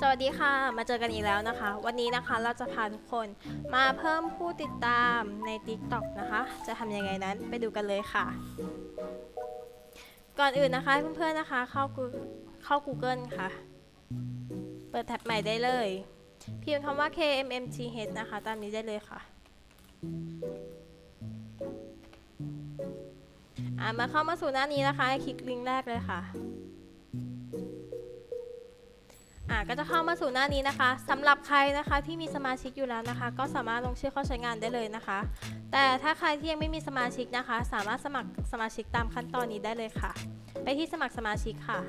สวัสดีค่ะ มาเจอกันอีกแล้วนะคะ วันนี้นะคะเราจะพาทุกคนมาเพิ่มผู้ติดตามใน TikTok นะคะ จะทำยังไงนั้นไปดูกันเลยค่ะ ก่อนอื่นนะคะเพื่อนๆนะคะเข้าเข้า Google ค่ะ เปิดแท็บใหม่ได้เลย พิมพ์คำว่า KMMTH นะคะ ตามนี้ได้เลยค่ะอ่ามาเข้ามาสู่หน้านี้นะคะ คลิกลิงก์แรกเลยค่ะ ก็จะเข้ามาสู่หน้านี้นะคะสำหรับใครนะคะที่มีสมาชิกอยู่แล้วนะคะ ก็สามารถลงชื่อเข้าใช้งานได้เลยนะคะ แต่ถ้าใครที่ยังไม่มีสมาชิกนะคะ สามารถสมัครสมาชิกตามขั้นตอนนี้ได้เลยค่ะ ไปที่สมัครสมาชิกค่ะ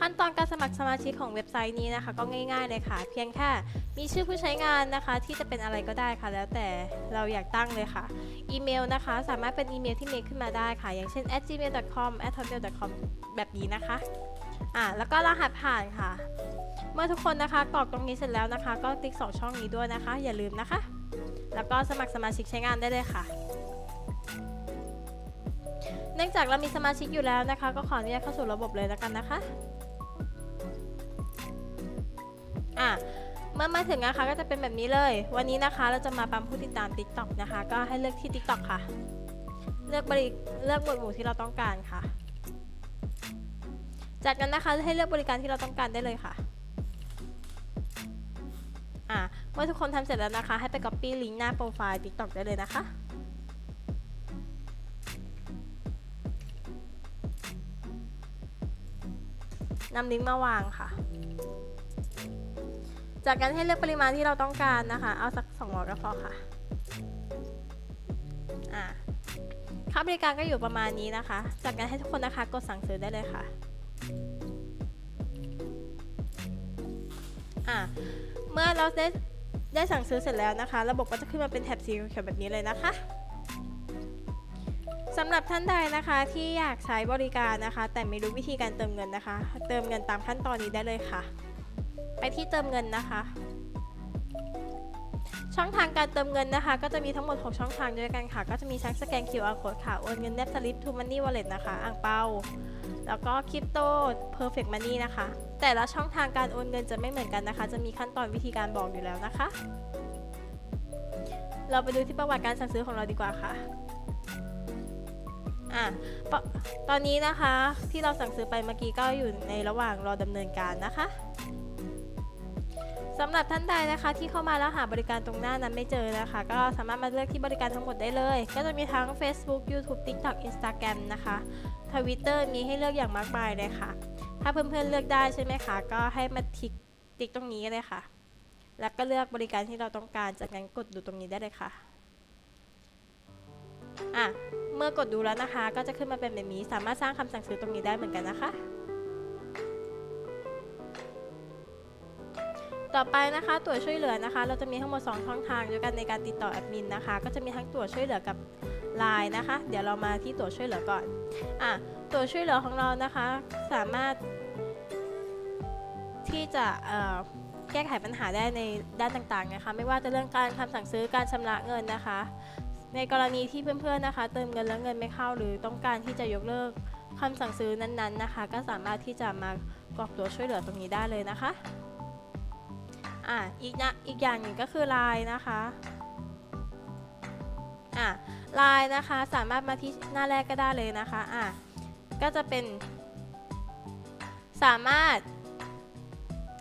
ขั้นตอนการสมัครสมาชิกของเว็บไซต์นี้นะคะ ก็ง่ายๆเลยค่ะ เพียงแค่มีชื่อผู้ใช้งานนะคะ ที่จะเป็นอะไรก็ได้ค่ะ แล้วแต่เราอยากตั้งเลยค่ะอีเมลนะคะ สามารถเป็นอีเมลที่เมคขึ้นมาได้ค่ะ อย่างเช่น at @gmail.com @hotmail.com แบบนี้นะคะ อ่าแล้วก็รหัสผ่านค่ะ เมื่อทุกคนนะคะกรอกตรงนี้เสร็จแล้วนะคะ ก็ติ๊ก 2 ช่องนี้ด้วยนะคะ อย่าลืมนะคะ แล้วก็สมัครสมาชิกใช้งานได้เลยค่ะ เนื่องจากเรามีสมาชิกอยู่แล้วนะคะ ก็ขออนุญาตเข้าสู่ระบบเลยแล้วกันนะคะอะเมื่อมาถึงนะคะก็จะเป็นแบบนี้เลย วันนี้นะคะเราจะมาปั๊มผู้ติดตาม TikTok นะคะ ก็ให้เลือกที่ TikTok ค่ะ เลือกบริเลือกหมวดหมู่ที่เราต้องการค่ะ จากนั้นนะคะให้เลือกบริการที่เราต้องการได้เลยค่ะอะเมื่อทุกคนทำเสร็จแล้วนะคะ ให้ไป copy ลิงก์หน้าโปรไฟล์ TikTok ได้เลยนะคะนำลิงก์มาวางค่ะ จากนั้นให้เลือกปริมาณที่เราต้องการนะคะ เอาสัก200ก็พอค่ะ อะค่าบริการก็อยู่ประมาณนี้นะคะ จากนั้นให้ทุกคนนะคะกดสั่งซื้อได้เลยค่ะ อะเมื่อเราได้ได้สั่งซื้อเสร็จแล้วนะคะ ระบบก็จะขึ้นมาเป็นแถบสีเขียวแบบนี้เลยนะคะสำหรับท่านใดนะคะที่อยากใช้บริการนะคะ แต่ไม่รู้วิธีการเติมเงินนะคะ เติมเงินตามขั้นตอนนี้ได้เลยค่ะ ไปที่เติมเงินนะคะ ช่องทางการเติมเงินนะคะ ก็จะมีทั้งหมด 6 ช่องทางด้วยกันค่ะ ก็จะมีทั้งสแกน QR code ค่ะ โอนเงินแนบสลิป to money wallet นะคะ อ่างเปาแล้วก็คริปโต perfect money นะคะ แต่ละช่องทางการโอนเงินจะไม่เหมือนกันนะคะ จะมีขั้นตอนวิธีการบอกอยู่แล้วนะคะ เราไปดูที่ประวัติการสั่งซื้อของเราดีกว่าค่ะอะตอนนี้นะคะที่เราสั่งซื้อไปเมื่อกี้ก็อยู่ในระหว่างรอดำเนินการนะคะ สำหรับท่านใดนะคะที่เข้ามาแล้วหาบริการตรงหน้านั้นไม่เจอนะคะ ก็สามารถมาเลือกที่บริการทั้งหมดได้เลย ก็จะมีทั้ง Facebook YouTube TikTok Instagram นะคะ Twitter มีให้เลือกอย่างมากมายเลยค่ะ ถ้าเพื่อนๆเลือกได้ใช่ไหมคะ ก็ให้มาทิกติ๊กตรงนี้เลยค่ะ แล้วก็เลือกบริการที่เราต้องการ จากนั้นกดดูตรงนี้ได้เลยค่ะ อะ เมื่อกดดูแล้วนะคะ ก็จะขึ้นมาเป็นแบบนี้ สามารถสร้างคำสั่งซื้อตรงนี้ได้เหมือนกันนะคะ ต่อไปนะคะตั๋วช่วยเหลือนะคะ เราจะมีทั้งหมด 2 ช่องทางด้วยกันในการติดต่อแอดมินนะคะ ก็จะมีทั้งตั๋วช่วยเหลือกับไลน์นะคะ เดี๋ยวเรามาที่ตั๋วช่วยเหลือก่อนอะตั๋วช่วยเหลือของเรานะคะ สามารถ ที่จะแก้ไขปัญหาได้ในด้านต่างๆนะคะ ไม่ว่าจะเรื่องการคำสั่งซื้อการชำระเงินนะคะ ในกรณีที่เพื่อนๆนะคะ เติมเงินแล้วเงินไม่เข้า หรือต้องการที่จะยกเลิกคำสั่งซื้อนั้นๆนะคะ ก็สามารถที่จะมากรอกตัวช่วยเหลือตรงนี้ได้เลยนะคะ อะอีกนะอีกอย่างหนึ่งก็คือไลน์นะคะอะไลน์นะคะสามารถมาที่หน้าแรกก็ได้เลยนะคะอะก็จะเป็น สามารถ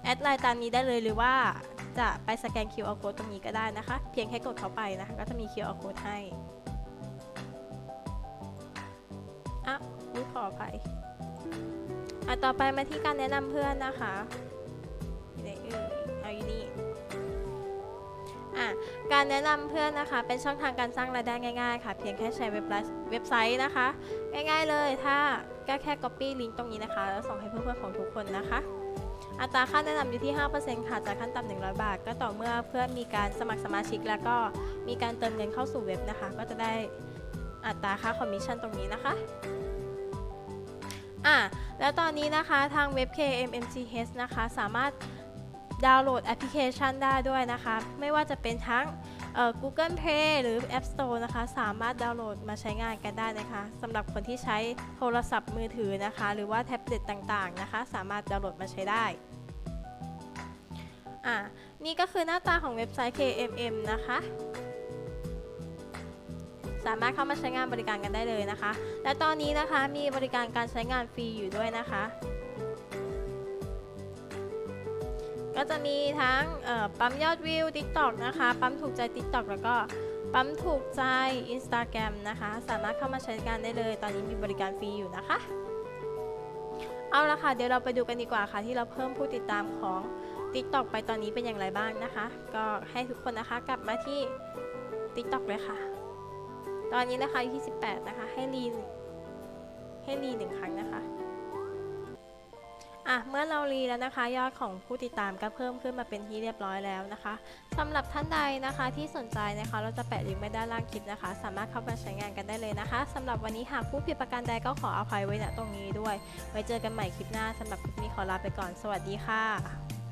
แอดไลน์ตามนี้ได้เลยหรือว่าจะไปสแกน QR code ตรงนี้ก็ได้นะคะ เพียงแค่กดเข้าไปนะคะก็จะมี QR code ให้อะนี่ขออภัยอะต่อไปมาที่การแนะนำเพื่อนนะคะ การแนะนำเพื่อนนะคะ เป็นช่องทางการสร้างรายได้ง่ายๆ ค่ะ เพียงแค่ใช้เว็บไลน์เว็บไซต์นะคะ ง่ายๆเลยถ้าก็แค่ copy ลิงก์ตรงนี้นะคะ แล้วส่งให้เพื่อนๆของทุกคนนะคะ อัตราค่าแนะนำอยู่ที่ 5%ค่ะ จากขั้นต่ำ100 บาท ก็ต่อเมื่อเพื่อนมีการสมัครสมาชิก แล้วก็มีการเติมเงินเข้าสู่เว็บนะคะ ก็จะได้อัตราค่าคอมมิชชั่นตรงนี้นะคะอะแล้วตอนนี้นะคะทางเว็บ KMMCH นะคะ สามารถ ดาวน์โหลดแอปพลิเคชันได้ด้วยนะคะ ไม่ว่าจะเป็นทั้ง Google Play หรือ App Store นะคะ สามารถดาวน์โหลดมาใช้งานกันได้นะคะสำหรับคนที่ใช้โทรศัพท์มือถือนะคะ หรือว่าแท็บเล็ตต่างๆนะคะ สามารถดาวน์โหลดมาใช้ได้อะนี่ก็คือหน้าตาของเว็บไซต์ KMM นะคะ สามารถเข้ามาใช้งานบริการกันได้เลยนะคะ และตอนนี้นะคะมีบริการการใช้งานฟรีอยู่ด้วยนะคะ ก็จะมีทั้งปั๊มยอดวิว TikTok นะคะ ปั๊มถูกใจ TikTok แล้วก็ปั๊มถูกใจ Instagram นะคะ สามารถเข้ามาใช้งานได้เลย ตอนนี้มีบริการฟรีอยู่นะคะ เอาละค่ะ เดี๋ยวเราไปดูกันดีกว่าค่ะ ที่เราเพิ่มผู้ติดตามของ TikTok ไปตอนนี้เป็นอย่างไรบ้างนะคะ ก็ให้ทุกคนนะคะกลับมาที่ TikTok เลยค่ะ ตอนนี้นะคะอยู่ที่ 18 นะคะ ให้รีให้รีหนึ่งครั้งนะคะ อะเมื่อเรารีแล้วนะคะ ยอดของผู้ติดตามก็เพิ่มขึ้นมาเป็นที่เรียบร้อยแล้วนะคะสำหรับท่านใดนะคะที่สนใจนะคะ เราจะแปะลิงก์ไว้ด้านล่างคลิปนะคะ สามารถเข้ามาใช้งานกันได้เลยนะคะสำหรับวันนี้หากผู้ผิดประการใดก็ขออภัยไว้ณตรงนี้ด้วย ไว้เจอกันใหม่คลิปหน้าสำหรับคลิปนี้ขอลาไปก่อนสวัสดีค่ะ